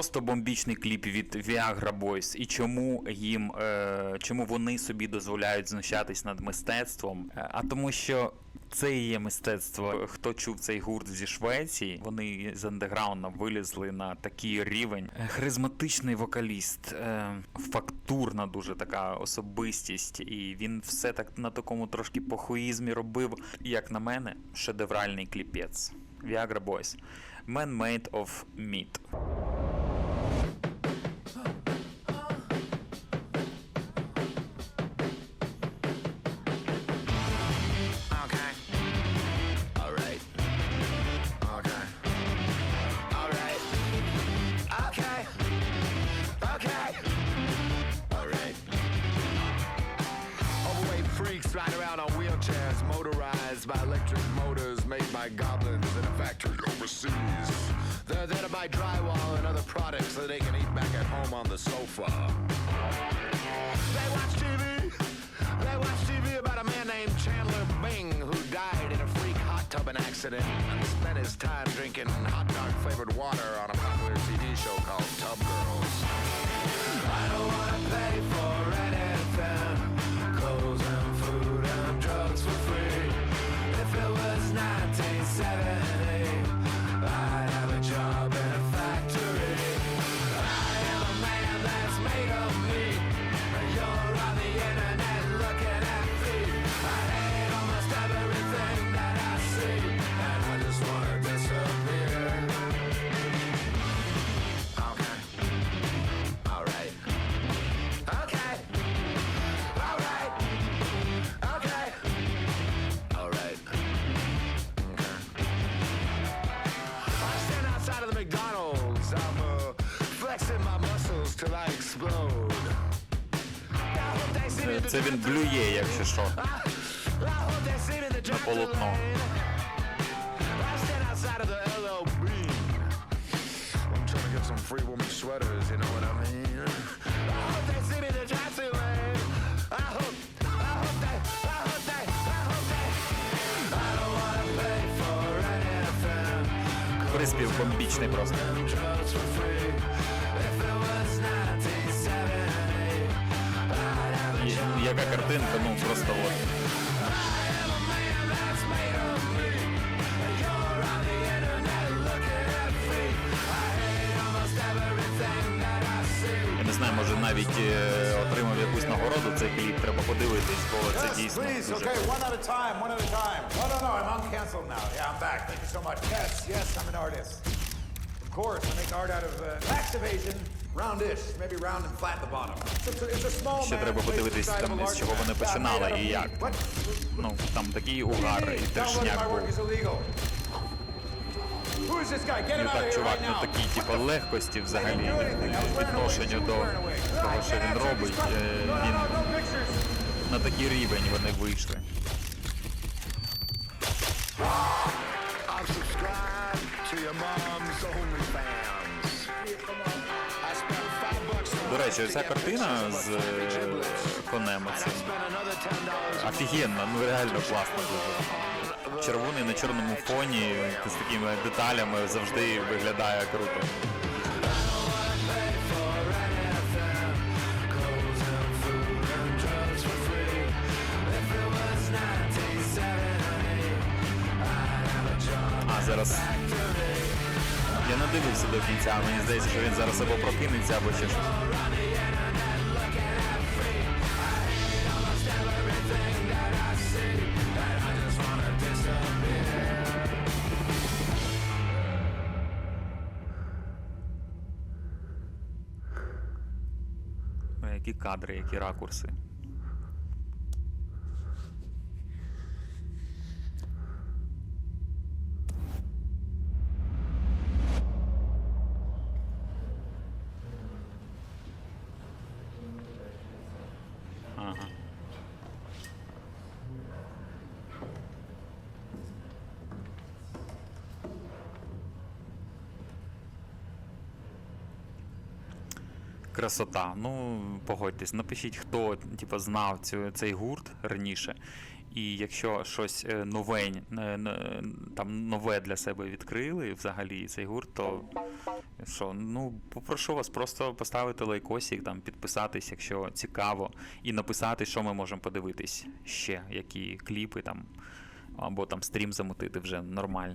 просто бомбічний кліп від Viagra Boys і чому їм, е, чому вони собі дозволяють знущатись над мистецтвом? Е, А тому що це і є мистецтво. Хто чув цей гурт зі Швеції? Вони з андеграунда вилізли на такий рівень. Е, Харизматичний вокаліст, е, фактурна дуже така особистість, і він все так на такому трошки похуїзмі робив. Як на мене, шедевральний кліпець. Viagra Boys. Man Made of Meat. They're there to buy drywall and other products so they can eat back at home on the sofa. They watch TV. They watch TV about a man named Chandler Bing who died in a freak hot tubbing accident and spent his time drinking hot dog flavored water on a popular TV show called Tub Girls. Anything. Приспів бомбічний просто. Almost everything that I see. Я не знаю, може навіть е, отримав якусь нагороду цей кліп, треба подивитись, бо це Yes, дійсно. please. дуже Okay, one at a time, one at a time. No, no, no, I'm uncanceled now. Yeah, I'm back. Thank you so much. Yes, yes, I'm an artist. Of course, I make art out of uh, tax evasion, roundish, maybe round and flat at the bottom. It's a, it's a small Ще треба подивитись, там, a з чого вони починали і як. Ну, там такий угар і work був. І так, чувак, ну now. такі, типу, легкості взагалі відношенню до того, що він робить. Е, Він на такий рівень вони вийшли. I'm subscribed to your mom's OnlyFans. До речі, ця картина з е, конем dollars. Офігенно, ну реально класно дуже. Червоний на чорному фоні з такими деталями завжди виглядає круто. А зараз. Не дивився до кінця, мені здається, що він зараз або прокинеться, або ще щось. Які кадри, які ракурси. Красота. Ну, погодьтесь, напишіть, хто типу, знав цю, цей гурт раніше. І якщо щось е, нове, е, там, нове для себе відкрили взагалі цей гурт, то Що, ну, попрошу вас просто поставити лайкосик, там, підписатись, якщо цікаво, і написати, що ми можемо подивитись ще, які кліпи там, або там стрім замутити вже нормально.